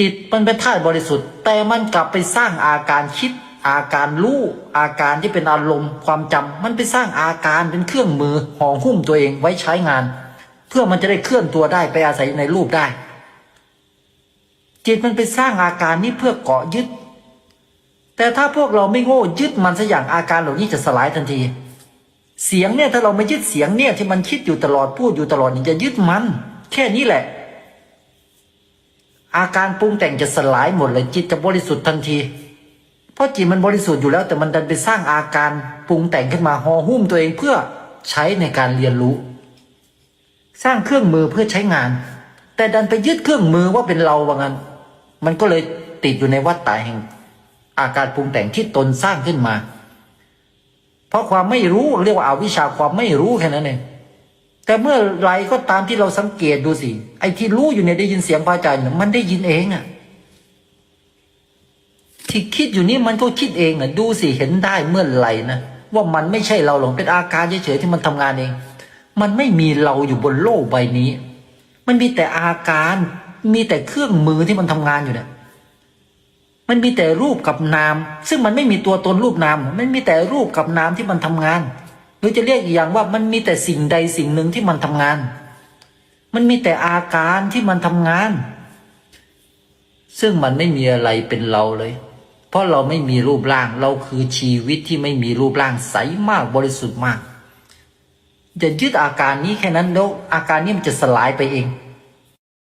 จิตมันเป็นธาตุบริสุทธิ์ แต่มันกลับไปสร้างอาการคิด อาการรู้อาการที่เป็นอารมณ์ ความจำมันไปสร้างอาการเป็นเครื่องมือห่อหุ้มตัวเองไว้ใช้งาน เพื่อมันจะได้เคลื่อนตัวได้ไปอาศัยในรูปได้ จิตมันไปสร้างอาการนี้เพื่อเกาะยึด แต่ถ้าพวกเราไม่โง่ยึดมันสัอย่างอาการเหล่านี้จะสลายทันที เสียงเนี่ยถ้าเราไม่ยึดเสียงเนี่ยที่มันคิดอยู่ตลอดพูดอยู่ตลอดนี่จะยึดมัน แค่นี้แหละ อาการปรุงแต่งจะสลายหมดเลยจิตจะบริสุทธิ์ทันที เพราะจิตมันบริสุทธิ์อยู่แล้ว แต่มันดันไปสร้างอาการปรุงแต่งขึ้นมาห่อหุ้มตัวเองเพื่อใช้ในการเรียนรู้ สร้างเครื่องมือเพื่อใช้งาน แต่ดันไปยึดเครื่องมือว่าเป็นเราว่างั้น มันก็เลยติดอยู่ในวัฏฏะแห่ง อาการปรุงแต่งที่ตนสร้างขึ้นมา เพราะความไม่รู้เรียกว่าอาวิชชาความไม่รู้แค่นั้นเอง แต่เมื่อไรก็ตามที่เราสังเกตดูสิ ไอ้ที่รู้อยู่เนี่ยได้ยินเสียงพระอาจารย์เนี่ยมันได้ยินเองอะที่คิดอยู่นี่มันก็คิดเองอะดูสิเห็นได้เมื่อไหร่นะว่ามันไม่ใช่เราหรอกเป็นอาการเฉยๆที่มันทำงานเอง มันไม่มีเราอยู่บนโลกใบนี้ มันมีแต่อาการมีแต่เครื่องมือที่มันทำงานอยู่เนี่ยมันมีแต่รูปกับนาม ซึ่งมันไม่มีตัวตนรูปนาม มันมีแต่รูปกับนามที่มันทำงาน หรือจะเรียกอีกอย่างว่ามันมีแต่สิ่งใดสิ่งหนึ่งที่มันทำงาน มันมีแต่อาการที่มันทำงาน ซึ่งมันไม่มีอะไรเป็นเราเลย เพราะเราไม่มีรูปร่างเราคือชีวิตที่ไม่มีรูปร่างใสมากบริสุทธิ์มากจะยึดอาการนี้แค่นั้นแล้วอาการนี้มันจะสลายไปเอง